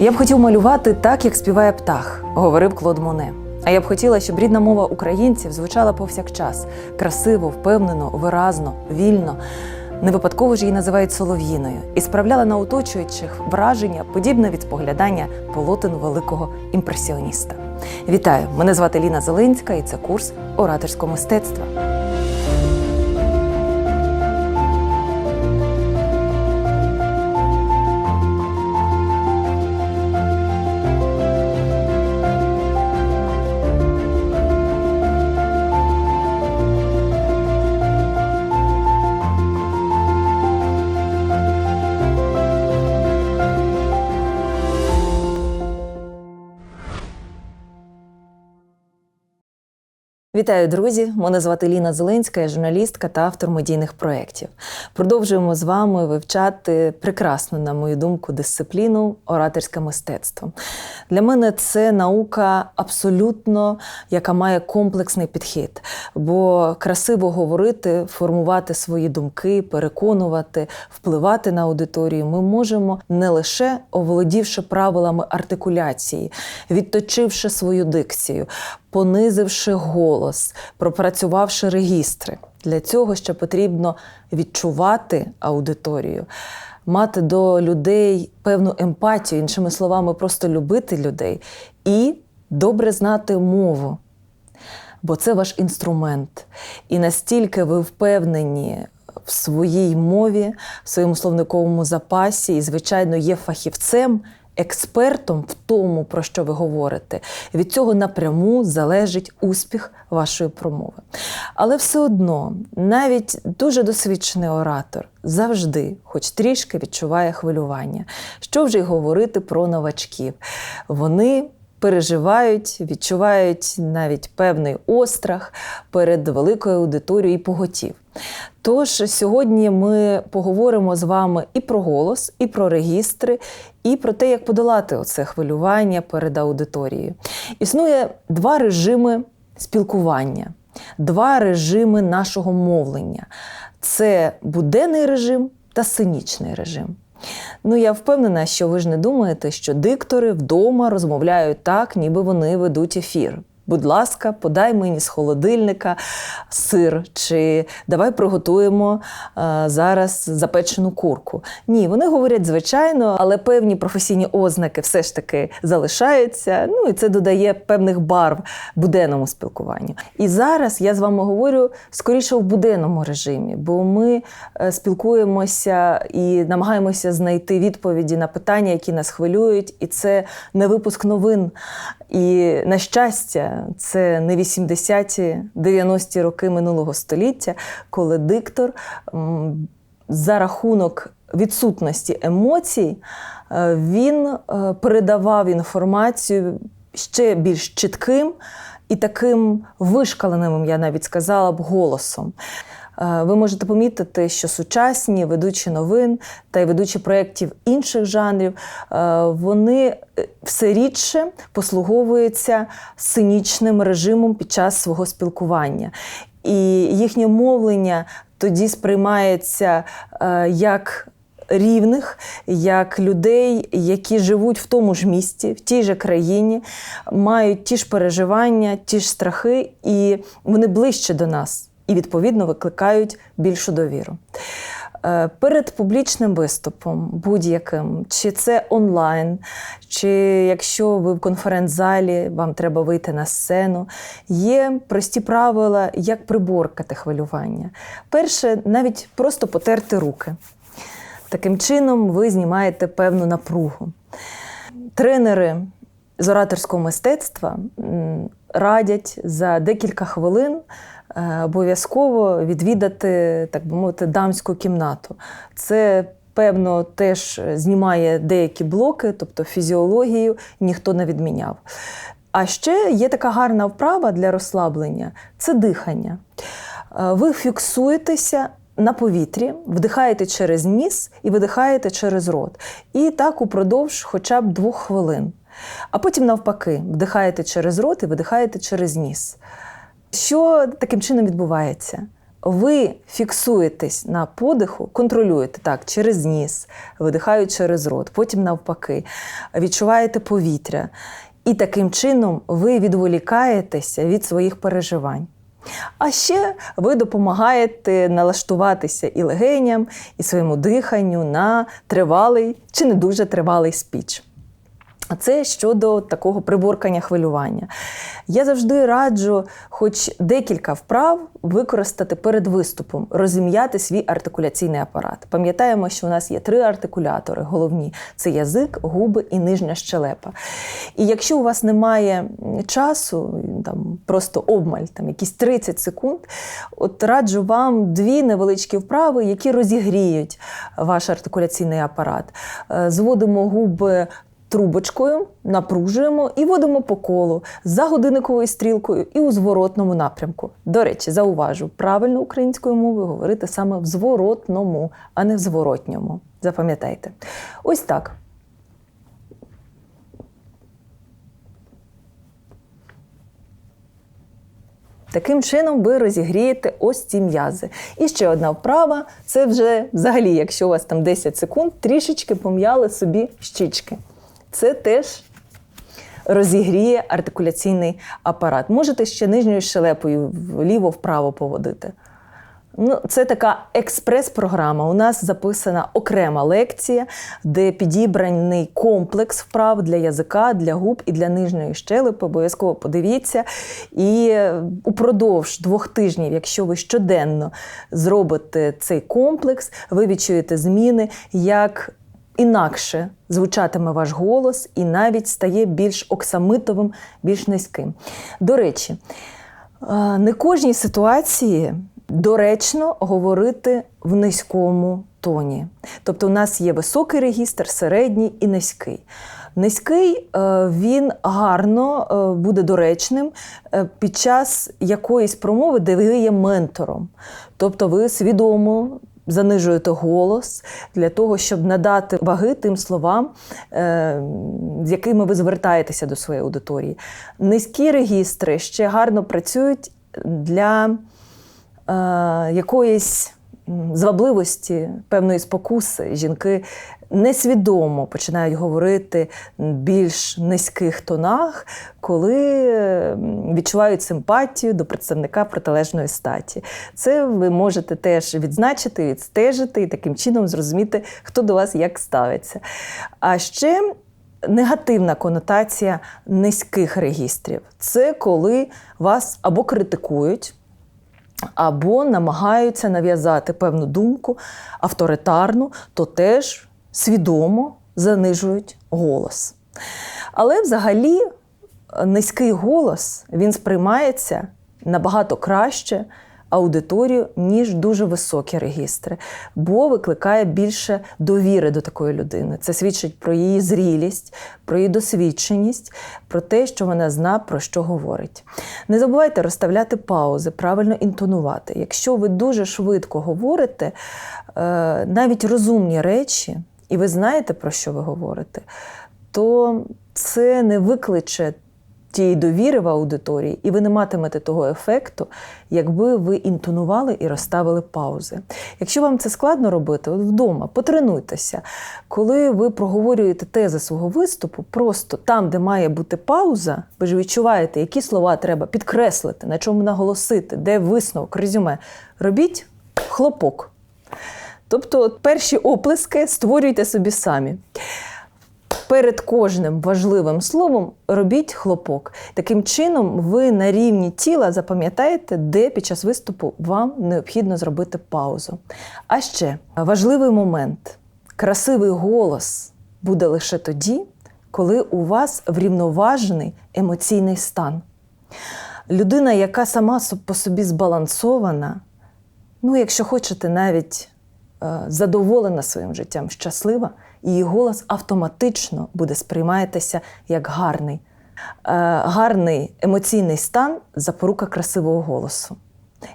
Я б хотів малювати так, як співає птах, говорив Клод Моне. А я б хотіла, щоб рідна мова українців звучала повсякчас красиво, впевнено, виразно, вільно. Не випадково ж її називають солов'їною і справляла на оточуючих враження, подібне від споглядання полотен великого імпресіоніста. Вітаю! Мене звати Ліна Зеленська, і це курс ораторського мистецтва. Вітаю, друзі! Мене звати Ліна Зеленська, я журналістка та автор медійних проєктів. Продовжуємо з вами вивчати прекрасну, на мою думку, дисципліну ораторське мистецтво. Для мене це наука абсолютно, яка має комплексний підхід, бо красиво говорити, формувати свої думки, переконувати, впливати на аудиторію ми можемо не лише оволодівши правилами артикуляції, відточивши свою дикцію, понизивши голос, пропрацювавши регістри. Для цього ще потрібно відчувати аудиторію, мати до людей певну емпатію, іншими словами, просто любити людей і добре знати мову. Бо це ваш інструмент. І настільки ви впевнені в своїй мові, в своєму словниковому запасі, і, звичайно, є фахівцем експертом в тому, про що ви говорите, від цього напряму залежить успіх вашої промови. Але все одно, навіть дуже досвідчений оратор завжди, хоч трішки, відчуває хвилювання. Що вже й говорити про новачків? Вони переживають, відчувають навіть певний острах перед великою аудиторією і поготів. Тож сьогодні ми поговоримо з вами і про голос, і про регістри, і про те, як подолати оце хвилювання перед аудиторією. Існує два режими спілкування, два режими нашого мовлення: це буденний режим та сценічний режим. Ну, я впевнена, що ви ж не думаєте, що диктори вдома розмовляють так, ніби вони ведуть ефір. Будь ласка, подай мені з холодильника сир, чи давай приготуємо е, зараз запечену курку. Ні, вони говорять звичайно, але певні професійні ознаки все ж таки залишаються. Ну і це додає певних барв буденному спілкуванню. І зараз я з вами говорю скоріше в буденному режимі, бо ми е, спілкуємося і намагаємося знайти відповіді на питання, які нас хвилюють, і це не випуск новин. І на щастя, це не 80-ті, 90-ті роки минулого століття, коли диктор за рахунок відсутності емоцій е, він е, передавав інформацію ще більш чітким і таким вишкаленим, я навіть сказала б, голосом. Е, Ви можете помітити, що сучасні ведучі новин та й ведучі проєктів інших жанрів е, вони е, все рідше послуговуються сценічним режимом під час свого спілкування. І їхнє мовлення тоді сприймається як рівних, як людей, які живуть в тому ж місті, в тій же країні, мають ті ж переживання, ті ж страхи, і вони ближче до нас і, відповідно, викликають більшу довіру. Е, Перед публічним виступом, будь-яким, чи це онлайн, чи якщо ви в конференц-залі, вам треба вийти на сцену, є прості правила, як приборкати хвилювання. Перше, навіть просто потерти руки. Таким чином, ви знімаєте певну напругу. Тренери з ораторського мистецтва радять за декілька хвилин обов'язково відвідати, так би мовити, дамську кімнату. Це Певно, теж знімає деякі блоки, тобто фізіологію ніхто не відміняв. А ще є така гарна вправа для розслаблення це дихання. Е, Ви фіксуєтеся на повітрі, вдихаєте через ніс і видихаєте через рот. І так упродовж хоча б двох хвилин. А потім, навпаки, вдихаєте через рот і видихаєте через ніс. Що таким чином відбувається? ви фіксуєтесь на подиху, контролюєте так через ніс, видихаю через рот, потім навпаки, відчуваєте повітря. І таким чином ви відволікаєтеся від своїх переживань. А ще ви допомагаєте налаштуватися і легеням, і своєму диханню на тривалий чи не дуже тривалий спіч. Це щодо такого приборкання хвилювання. Я завжди раджу, хоч декілька вправ використати перед виступом, розім'яти свій артикуляційний апарат. Пам'ятаємо, що у нас є три артикулятори головні: це язик, губи і нижня щелепа. І якщо у вас немає часу, там просто обмаль, там якісь 30 секунд, от раджу вам дві невеличкі вправи, які розігріють ваш артикуляційний апарат. Е, зводимо губи трубочкою, напружуємо і водимо по колу за годинниковою стрілкою і у зворотному напрямку. До речі, зауважу, правильно українською мовою говорити саме в зворотному, а не в зворотньому. Запам'ятайте. Ось так. Таким чином ви розігрієте ось ці м'язи. І ще одна вправа це вже взагалі, якщо у вас там 10 секунд, трішечки пом'яли собі щічки. Це теж розігріє артикуляційний апарат. Можете ще нижньою щелепою вліво-вправо поводити. Ну, Це така експрес-програма. У нас записана окрема лекція, де підібраний комплекс вправ для язика, для губ і для нижньої щелепи. Обов'язково подивіться. І упродовж двох тижнів, якщо ви щоденно зробите цей комплекс, ви відчуєте зміни, як інакше звучатиме ваш голос і навіть стає більш оксамитовим, більш низьким. До речі, не кожній ситуації доречно говорити в низькому тоні. Тобто, у нас є високий регістр, середній і низький. Низький він гарно буде доречним під час якоїсь промови, де ви є ментором. Тобто ви свідомо занижуєте голос для того, щоб надати ваги тим словам, е, з якими ви звертаєтеся до своєї аудиторії. Низькі регістри ще гарно працюють для е, якоїсь звабливості, певної спокуси. Жінки несвідомо починають говорити в більш низьких тонах, коли відчувають симпатію до представника протилежної статі. Це ви можете теж відзначити, відстежити і таким чином зрозуміти, хто до вас як ставиться. А ще негативна конотація низьких регістрів це коли вас або критикують або намагаються нав'язати певну думку авторитарну, то теж свідомо занижують голос. Але взагалі низький голос він сприймається набагато краще аудиторію, ніж дуже високі регістри, бо викликає більше довіри до такої людини. Це свідчить про її зрілість, про її досвідченість, про те, що вона зна, про що говорить. Не забувайте розставляти паузи, правильно інтонувати. Якщо ви дуже швидко говорите, е, навіть розумні речі, і ви знаєте, про що ви говорите, то це не викличе тієї довіри в аудиторії, і ви не матимете того ефекту, якби ви інтонували і розставили паузи. Якщо вам це складно робити, вдома потренуйтеся. Коли ви проговорюєте тези свого виступу, просто там, де має бути пауза, ви ж відчуваєте, які слова треба підкреслити, на чому наголосити, де висновок, резюме. Робіть хлопок. Тобто, перші оплески створюйте собі самі перед кожним важливим словом робіть хлопок. Таким чином, ви на рівні тіла запам'ятаєте, де під час виступу вам необхідно зробити паузу. А ще важливий момент: красивий голос буде лише тоді, коли у вас врівноважений емоційний стан. Людина, яка сама по собі збалансована, ну, якщо хочете, навіть задоволена своїм життям, щаслива її голос автоматично буде сприйматися як гарний. Е, гарний емоційний стан запорука красивого голосу.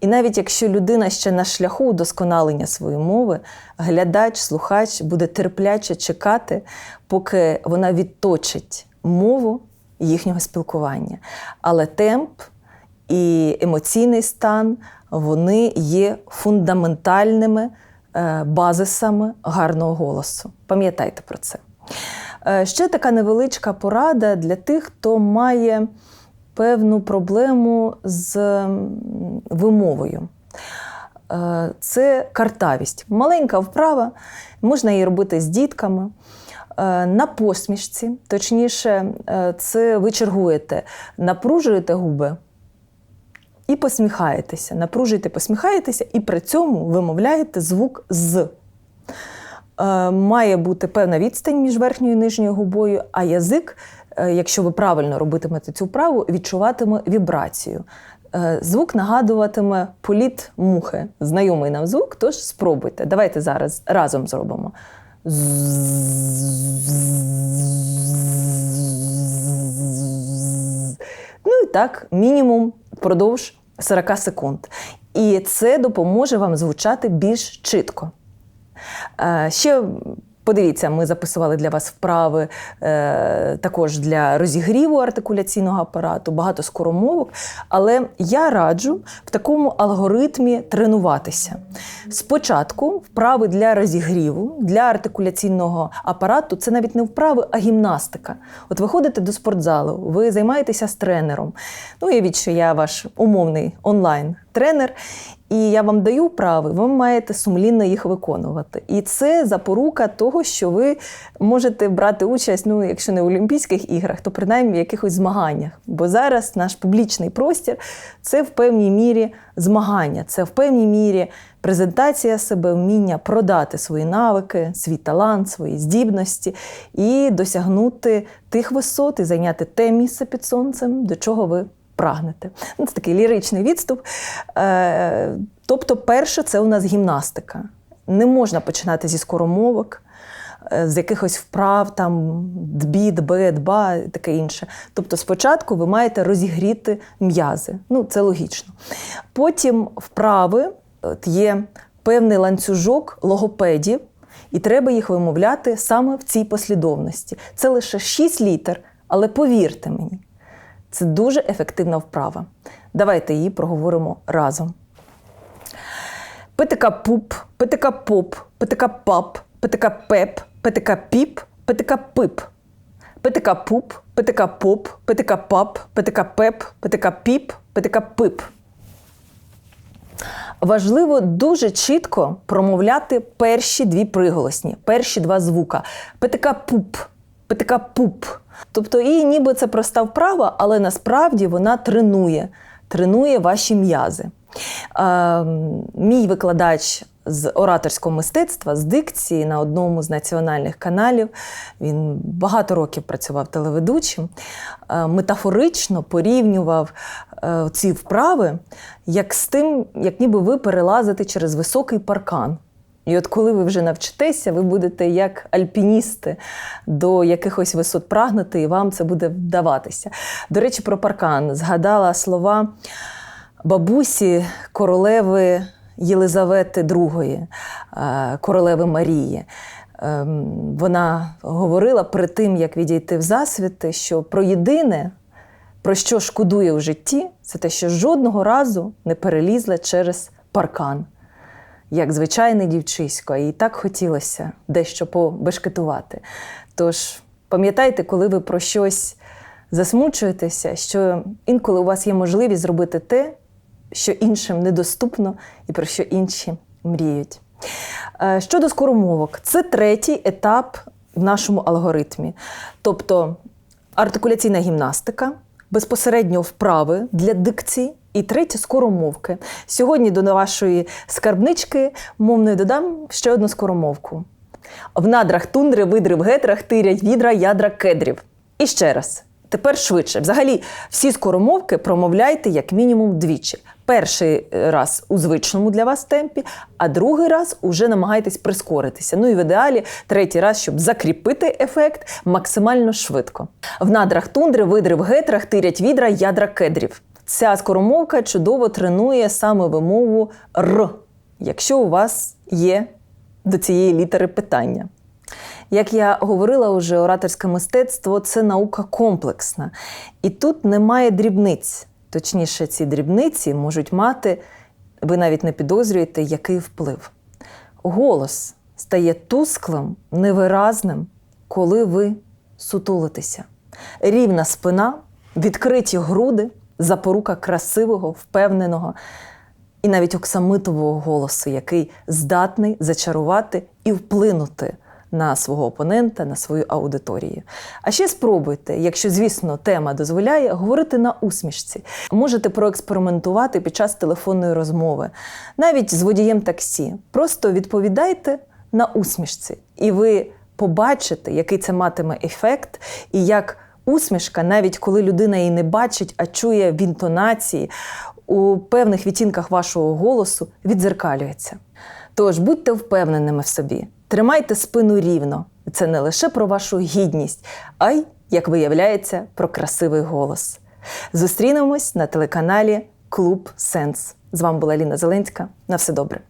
І навіть якщо людина ще на шляху удосконалення своєї мови, глядач, слухач буде терпляче чекати, поки вона відточить мову їхнього спілкування. Але темп і емоційний стан вони є фундаментальними е, базисами гарного голосу. Пам'ятайте про це. Е, Ще така невеличка порада для тих, хто має певну проблему з вимовою. Е, Це картавість. Маленька вправа, можна її робити з дітками. Е, На посмішці, точніше, е, це ви чергуєте, напружуєте губи і посміхаєтеся. Напружуєте, посміхаєтеся, і при цьому вимовляєте звук з. Е, Має бути певна відстань між верхньою і нижньою губою, а язик, е, якщо ви правильно робитимете цю вправу, відчуватиме вібрацію. Е, Звук нагадуватиме політ мухи. Знайомий нам звук, тож спробуйте. Давайте зараз разом зробимо. Ну і так, мінімум впродовж 40 секунд. І це допоможе вам звучати більш чітко. Е, Ще подивіться, ми записували для вас вправи е, також для розігріву артикуляційного апарату, багато скоромовок. Але я раджу в такому алгоритмі тренуватися. Спочатку вправи для розігріву, для артикуляційного апарату це навіть не вправи, а гімнастика. От ви ходите до спортзалу, ви займаєтеся з тренером. Ну, уявіть, що я ваш умовний онлайн-тренер, і я вам даю вправи, ви маєте сумлінно їх виконувати. І це запорука того, що ви можете брати участь, ну, якщо не в Олімпійських іграх, то принаймні в якихось змаганнях. Бо зараз наш публічний простір це в певній мірі змагання, це в певній мірі презентація себе, вміння продати свої навики, свій талант, свої здібності і досягнути тих висот і зайняти те місце під сонцем, до чого ви прагнете. Ну, Це такий ліричний відступ. Е, Тобто, перше, це у нас гімнастика. Не можна починати зі скоромовок, е, з якихось вправ, там дбі, дбе, дба і таке інше. Тобто, спочатку ви маєте розігріти м'язи. Ну, це логічно. Потім вправи от є певний ланцюжок логопедів, і треба їх вимовляти саме в цій послідовності. Це лише 6 літер, але повірте мені, це дуже ефективна вправа. Давайте її проговоримо разом. Питика пуп, питика поп, питика пап, питика пеп, питика піп, питика пип. Питика пуп, питика поп, питика пап, питика пеп, питика піп, питика пип. Важливо дуже чітко промовляти перші дві приголосні, перші два звука. Питика пуп, пуп. Тобто, і ніби це проста вправа, але насправді вона тренує, тренує ваші м'язи. Е, мій викладач з ораторського мистецтва, з дикції на одному з національних каналів. Він багато років працював телеведучим, е, метафорично порівнював е, ці вправи як з тим, як ніби ви перелазите через високий паркан. І от коли ви вже навчитеся, ви будете як альпіністи до якихось висот прагнути, і вам це буде вдаватися. До речі, про паркан згадала слова бабусі королеви Єлизавети II, е, королеви Марії. Ем, Вона говорила перед тим, як відійти в засвіти, що про єдине, про що шкодує в житті, це те, що жодного разу не перелізла через паркан, як звичайне дівчисько, їй так хотілося дещо побешкетувати. Тож пам'ятайте, коли ви про щось засмучуєтеся, що інколи у вас є можливість зробити те, що іншим недоступно і про що інші мріють. Е, Щодо скоромовок, це третій етап в нашому алгоритмі. Тобто артикуляційна гімнастика, безпосередньо вправи для дикції. І третє скоромовки. Сьогодні до вашої скарбнички мовної додам ще одну скоромовку. В надрах тундри, видри в гетрах тирять відра, ядра кедрів. І ще раз. Тепер швидше. Взагалі, всі скоромовки промовляйте як мінімум двічі. Перший раз у звичному для вас темпі, а другий раз уже намагайтесь прискоритися. Ну і в ідеалі третій раз, щоб закріпити ефект максимально швидко. В надрах тундри, видри в гетрах тирять відра, ядра кедрів. Ця скоромовка чудово тренує саме вимову Р, якщо у вас є до цієї літери питання. Як я говорила уже, ораторське мистецтво це наука комплексна. І тут немає дрібниць. точніше, ці дрібниці можуть мати, ви навіть не підозрюєте, який вплив. Голос стає тусклим, невиразним, коли ви сутулитеся. Рівна спина, відкриті груди, запорука красивого, впевненого і навіть оксамитового голосу, який здатний зачарувати і вплинути на свого опонента, на свою аудиторію. А ще спробуйте, якщо, звісно, тема дозволяє, говорити на усмішці. Можете проекспериментувати під час телефонної розмови, навіть з водієм таксі. Просто відповідайте на усмішці, і ви побачите, який це матиме ефект, і як усмішка, навіть коли людина її не бачить, а чує в інтонації, у певних відтінках вашого голосу відзеркалюється. Тож будьте впевненими в собі, тримайте спину рівно. Це не лише про вашу гідність, а й, як виявляється, про красивий голос. Зустрінемось на телеканалі Клуб Сенс. З вами була Ліна Зеленська. На все добре.